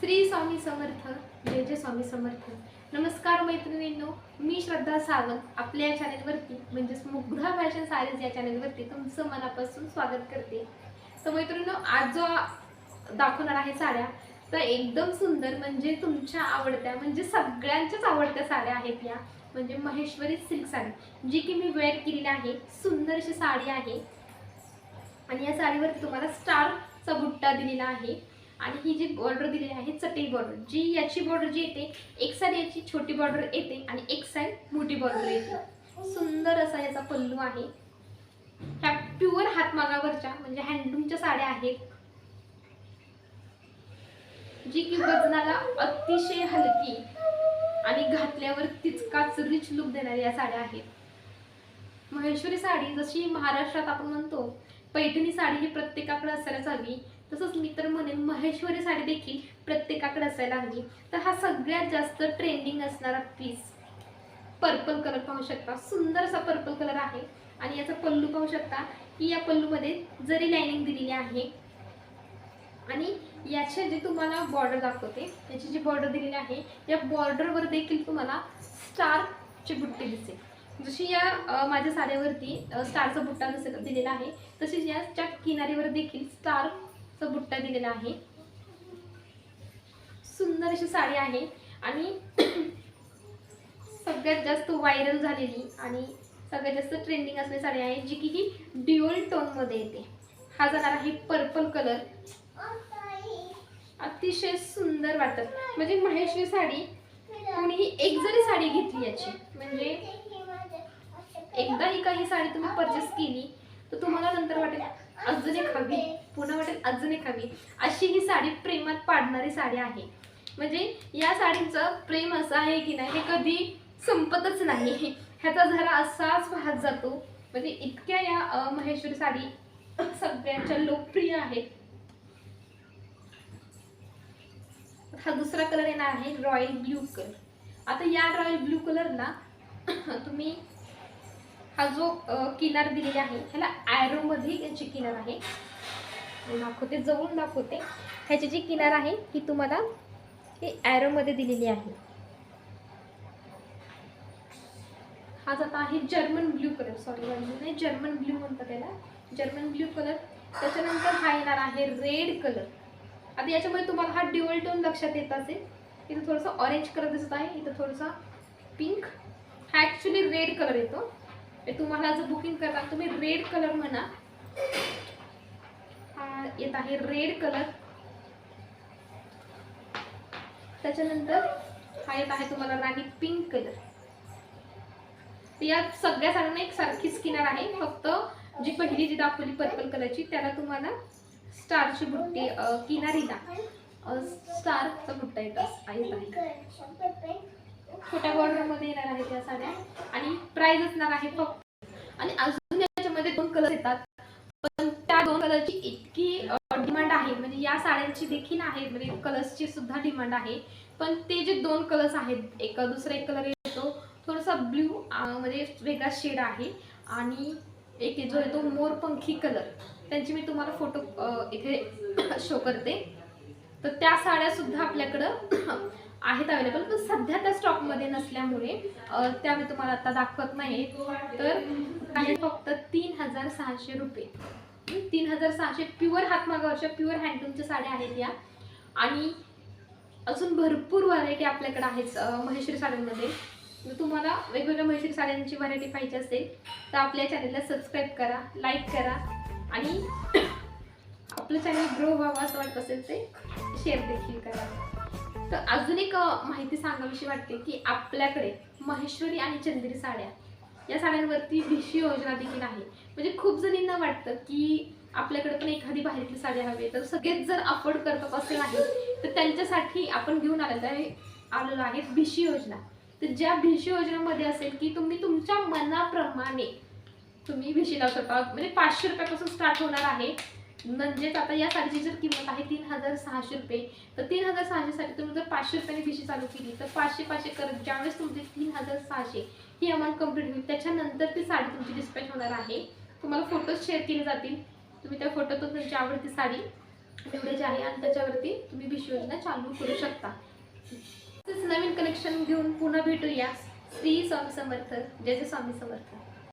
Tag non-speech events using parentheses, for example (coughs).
श्री स्वामी समर्थ जय जय स्वामी समर्थ. नमस्कार मैत्रिणींनो मी श्रद्धा सावंत आपल्या या चॅनेलवरती म्हणजेच मुग्धा फॅशन सारीज या चॅनेलवरती तुमचं मनापासून स्वागत करते. तर मैत्रिणींनो आज जो दाखवणार आहे साड्या तर एकदम सुंदर म्हणजे तुमच्या आवडत्या म्हणजे सगळ्यांच्याच आवडत्या साड्या आहेत या. म्हणजे महेश्वरी सिल्क साडी जी की मी वेअर केलेली आहे. सुंदर अशी साडी आहे. आणि या साडीवरती तुम्हाला स्टारचा बुट्टा दिलेला आहे. आणि ही जी बॉर्डर दिलेली आहे चटई बॉर्डर जी याची बॉर्डर जी येते एक साईड याची छोटी बॉर्डर येते आणि एक साईड मोठी बॉर्डर येते. सुंदर असा याचा पल्लू आहे. ह्या प्युअर हातमागावरच्या म्हणजे हँडलूमच्या साड्या आहेत. जी की वजनाला अतिशय हलकी आणि घातल्यावर तितकाच रिच लुक देणाऱ्या या साड्या आहेत. महेश्वरी साडी जशी महाराष्ट्रात आपण म्हणतो पैठणी साडी ही प्रत्येकाकडे असायलाच हवी. तसंच मी तर म्हणेन महेश्वरी साडी देखील प्रत्येकाकडे असायला हवी. तर हा सगळ्यात जास्त ट्रेंडिंग असणारा पीस पर्पल कलर पाहू शकता. सुंदर असा पर्पल कलर आहे. आणि याचा पल्लू पाहू शकता. की या पल्लूमध्ये जरी लायनिंग दिलेली आहे. आणि याचे जे तुम्हाला बॉर्डर दाखवते याची जी बॉर्डर दिलेली आहे या बॉर्डरवर देखील तुम्हाला स्टारचे बुट्टे दिसेल. जशी या माझ्या साड्यावरती स्टारचा बुट्टा दिसेल दिलेला आहे तशीच याच्या किनारीवर देखील स्टार तो बुट्टा दिलेला आहे. सुंदर अशी साडी आहे. आणि सगळ्यात जास्त व्हायरल झालेली आणि सगळ्यात जास्त ट्रेंडिंग असलेली साडी आहे जी की ही ड्युअल टोनमध्ये येते. हा जाणार आहे पर्पल कलर अतिशय सुंदर वाटत. म्हणजे महेशची साडी कोणीही एक जरी साडी घेतली याची म्हणजे एकदा ही काही साडी तुम्ही परचेस केली तर तुम्हाला नंतर वाटेल. अजून एक हवी. पुन्हा वाटेल अजून एक हवी. अशी ही साडी प्रेमात पाडणारी साडी आहे. म्हणजे या साडीचं प्रेम असं आहे की नाही हे कधी संपतच नाही. ह्याचा झरा असाच वाहत जातो. म्हणजे इतक्या या महेश्वरी साडी सगळ्यांच्या लोकप्रिय आहेत. हा दुसरा कलर येणार आहे रॉयल ब्ल्यू कलर आता या रॉयल ब्ल्यू कलरला तुम्ही हा जो किनार दिलेला आहे ह्याला ॲरोमध्ये याची किनार आहे. दाखवते जवळून दाखवते. ह्याची जी किनार आहे ही तुम्हाला ही ॲरोमध्ये दिलेली आहे. हा जाता आहे जर्मन ब्ल्यू कलर सॉरी नाही जर्मन ब्ल्यू म्हणतात त्याला. जर्मन ब्ल्यू कलर त्याच्यानंतर हा येणार आहे रेड कलर आता याच्यामुळे तुम्हाला हा ड्युअल टोन लक्षात येत असेल. इथं थोडंसं ऑरेंज कलर दिसत आहे इथं थोडंसं पिंक हा ॲक्च्युली रेड कलर येतो. तुम्हाला जर बुकिंग करता तुम्ही रेड कलर म्हणा. हा येत आहे रेड कलर त्याच्यानंतर हा येत आहे तुम्हाला राणी पिंक कलर या सगळ्या साड्यांना एक सारखीच किनार आहे. फक्त जी पहिली जी दाखवली पर्पल कलरची त्याला तुम्हाला स्टारची बुट्टी किनारीला स्टारचा बुट्टा येत आहे. छोट्या बॉर्डरमध्ये येणार आहेत या साड्या. आणि प्राईज असणार आहे फक्त. आणि अजून याच्यामध्ये दोन कलर येतात. पण त्या दोन कलरची इतकी डिमांड आहे. म्हणजे या साड्यांची देखील आहे म्हणजे कलर्सची सुद्धा डिमांड आहे. पण ते जे दोन कलर्स आहेत एक दुसरा एक कलर येतो. थोडासा ब्ल्यू म्हणजे वेगळा शेड आहे. आणि एक जो येतो मोरपंखी कलर त्यांची मी तुम्हाला फोटो इथे (coughs) शो करते. तर त्या साड्या सुद्धा आपल्याकडं आहेत अवेलेबल पण सध्या त्या स्टॉकमध्ये नसल्यामुळे त्या मी तुम्हाला आता दाखवत नाही तर फक्त तीन हजार सहाशे रुपये. तीन हजार सहाशे प्युअर हातमागावरच्या प्युअर हँडलूमच्या साड्या आहेत या. आणि अजून भरपूर व्हरायटी आपल्याकडे आहेत महेश्वरी साड्यांमध्ये. जर तुम्हाला वेगवेगळ्या महेश्वरी साड्यांची व्हरायटी पाहिजे असेल तर आपल्या चॅनलला सबस्क्राईब करा लाईक करा. आणि (coughs) आपलं चॅनल ग्रो व्हावं असं वाटत असेल ते शेअर देखील करा. तर अजून एक माहिती सांगावीशी वाटते की आपल्याकडे महेश्वरी आणि चंदेरी साड्या या साड्यांवरती भिशी योजना देखील आहे. म्हणजे खूप जणींना वाटतं की आपल्याकडे पण एखादी बाहेरची साडी हवी तर सगळेच जर अफोर्ड करतात असे नाही. तर त्यांच्यासाठी आपण घेऊन आलेलं आहे आलेलो आहे भिशी योजना. तर ज्या भिशी योजनेमध्ये असेल की तुम्ही तुमच्या मनाप्रमाणे तुम्ही भिशी लावू शकता. म्हणजे पाचशे रुपयापासून स्टार्ट होणार आहे. म्हणजेच आता या साडीची जर किंमत आहे तीन हजार सहाशे रुपये तर तीन हजार सहाशेसाठी तुम्ही जर पाचशे रुपयाने भिशी चालू केली तर पाचशे पाचशे करत ज्यावेळेस तुमचे तीन हजार सहाशे ही अमाऊंट कंप्लीट होईल त्याच्यानंतर ती साडी तुमची डिस्पॅच होणार आहे. तुम्हाला फोटोज शेअर केले जातील. तुम्ही त्या फोटोतून तुमची आवडती साडी एवढे जी आहे आणि त्याच्यावरती तुम्ही विश योजना चालू करू शकता. तसेच नवीन कनेक्शन घेऊन पुन्हा भेटूया. श्री स्वामी समर्थ. जय जय स्वामी समर्थ.